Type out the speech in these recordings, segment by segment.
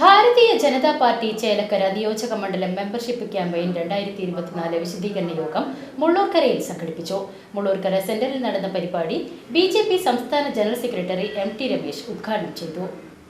Bharatiya Janata Party Chelakkara നിയോജക മണ്ഡലം membership campaign രണ്ടായിരത്തി ഇരുപത്തിനാല് വിശദീകരണ യോഗം മുള്ളൂർക്കരയിൽ സംഘടിപ്പിച്ചു. മുള്ളൂർക്കര സെന്ററിൽ നടന്ന പരിപാടി ബി സംസ്ഥാന general secretary M T Ramesh ഉദ്ഘാടനം ചെയ്തു.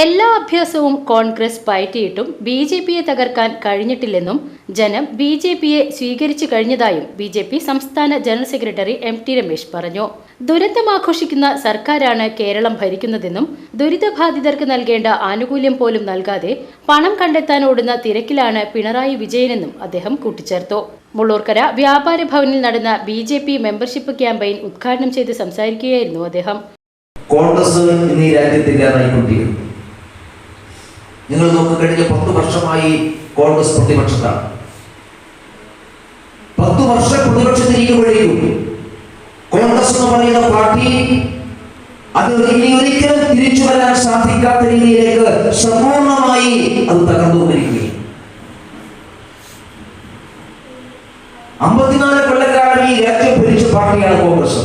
എല്ലാ അഭ്യാസവും കോൺഗ്രസ് പയറ്റിയിട്ടും ബി ജെ പിയെ തകർക്കാൻ കഴിഞ്ഞിട്ടില്ലെന്നും ജനം ബി ജെ പിയെ സ്വീകരിച്ചു കഴിഞ്ഞതായും ബി ജെ പി സംസ്ഥാന general secretary M T Ramesh പറഞ്ഞു. ദുരന്തം ദുരന്തമാഘോഷിക്കുന്ന സർക്കാരാണ് കേരളം ഭരിക്കുന്നതെന്നും ദുരിതബാധിതർക്ക് നൽകേണ്ട ആനുകൂല്യം പോലും നൽകാതെ പണം കണ്ടെത്താൻ ഓടുന്ന തിരക്കിലാണ് പിണറായി വിജയനെന്നും അദ്ദേഹം കൂട്ടിച്ചേർത്തു. മുള്ളൂർക്കര വ്യാപാര ഭവനിൽ നടന്ന B J P membership campaign ഉദ്ഘാടനം ചെയ്ത് സംസാരിക്കുകയായിരുന്നു അദ്ദേഹം. കോൺഗ്രസ് ഇന്ന് ഈ രാജ്യത്ത് ഇല്ലാതായിക്കൊണ്ടിരിക്കുന്നു. നിങ്ങൾ നോക്കി കഴിഞ്ഞ പത്ത് വർഷമായി കോൺഗ്രസ് പ്രതിപക്ഷത്താണ്. പത്ത് വർഷം പ്രതിപക്ഷത്തിരിക്കുമ്പോഴേക്കും കോൺഗ്രസ് എന്ന് പറയുന്ന പാർട്ടി അത് ഇനി ഒരിക്കലും തിരിച്ചു വരാൻ സാധിക്കാത്ത രീതിയിലേക്ക് സമ്പൂർണമായി അത് തകർന്നുകൊണ്ടിരിക്കുകയാണ്. അമ്പത്തിനാല് കൊല്ലക്കാലം ഈ രാജ്യം ഭരിച്ച പാർട്ടിയാണ് കോൺഗ്രസ്.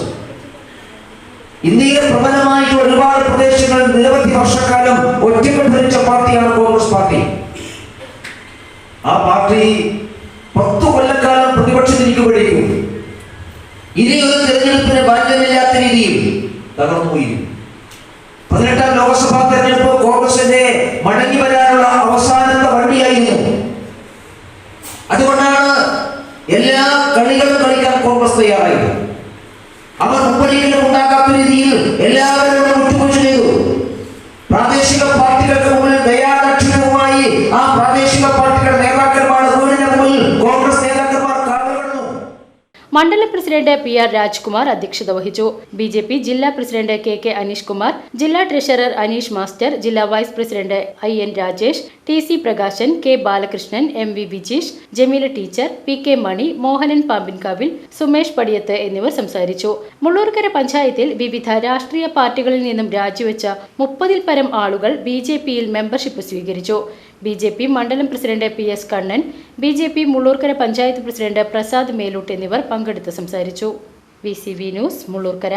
ഇന്ത്യയിലെ ഒരുപാട് പ്രദേശങ്ങളിൽ നിരവധി വർഷക്കാലം ഒറ്റപ്പെട്ട് ഭരിച്ച പാർട്ടിയാണ് കോൺഗ്രസ് പാർട്ടി. ആ പാർട്ടി പത്തു കൊല്ലക്കാലം പ്രതിപക്ഷത്തിരിക്കുമ്പോഴേക്കും ഇനി ഒരു തെരഞ്ഞെടുപ്പിന് ബാധ്യതയില്ലാത്ത രീതിയിൽ തകർന്നുപോയി പതിനെട്ടാം ലോക്സഭാ തെരഞ്ഞെടുപ്പ് കോൺഗ്രസിന്റെ മടങ്ങി വരാനുള്ള അവസാനത്തെ വണ്ടിയായിരുന്നു അതുകൊണ്ടാണ് എല്ലാ കളികളും കളിക്കാൻ കോൺഗ്രസ് തയ്യാറായത്. അവർ മുമ്പൊരിക്കലും ഉണ്ടാകാത്ത രീതിയിൽ എല്ലാവരോടും മണ്ഡലം പ്രസിഡന്റ് പി ആർ രാജ്കുമാർ അധ്യക്ഷത വഹിച്ചു. ബി ജെ പി ജില്ലാ president K K Aneesh Kumar ജില്ലാ ട്രഷറർ അനീഷ് മാസ്റ്റർ ജില്ലാ vice president I N Rajesh T C Prakashan K Balakrishnan M V Vijeesh Jameela teacher P K Mani Mohanan പാമ്പിൻകാവിൽ Sumesh Padiyath എന്നിവർ സംസാരിച്ചു. മുള്ളൂർക്കര പഞ്ചായത്തിൽ വിവിധ രാഷ്ട്രീയ പാർട്ടികളിൽ നിന്നും രാജിവെച്ച മുപ്പതിൽ പരം ആളുകൾ ബി ജെ പിയിൽ മെമ്പർഷിപ്പ് സ്വീകരിച്ചു. ബി ജെ പി മണ്ഡലം president P S Kannan B J P Mullurkara panchayat president Prasad Melootu എന്നിവർ പങ്കെടുത്ത് സംസാരിച്ചു. V C V news Mullurkara.